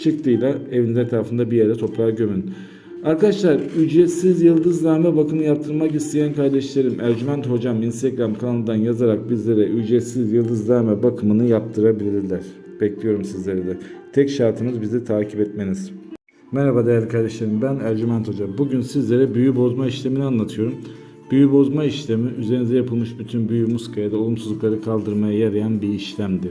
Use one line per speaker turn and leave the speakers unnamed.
çıktıyla evinizin etrafında bir yere toprağa gömün. Arkadaşlar ücretsiz yıldızname bakımı yaptırmak isteyen kardeşlerim Ercüment Hocam Instagram kanalından yazarak bizlere ücretsiz yıldızname bakımını yaptırabilirler. Bekliyorum sizleri de. Tek şartımız bizi takip etmeniz. Merhaba değerli kardeşlerim ben Ercüment Hoca. Bugün sizlere büyü bozma işlemini anlatıyorum. Büyü bozma işlemi üzerinize yapılmış bütün büyü muska ya da olumsuzlukları kaldırmaya yarayan bir işlemdir.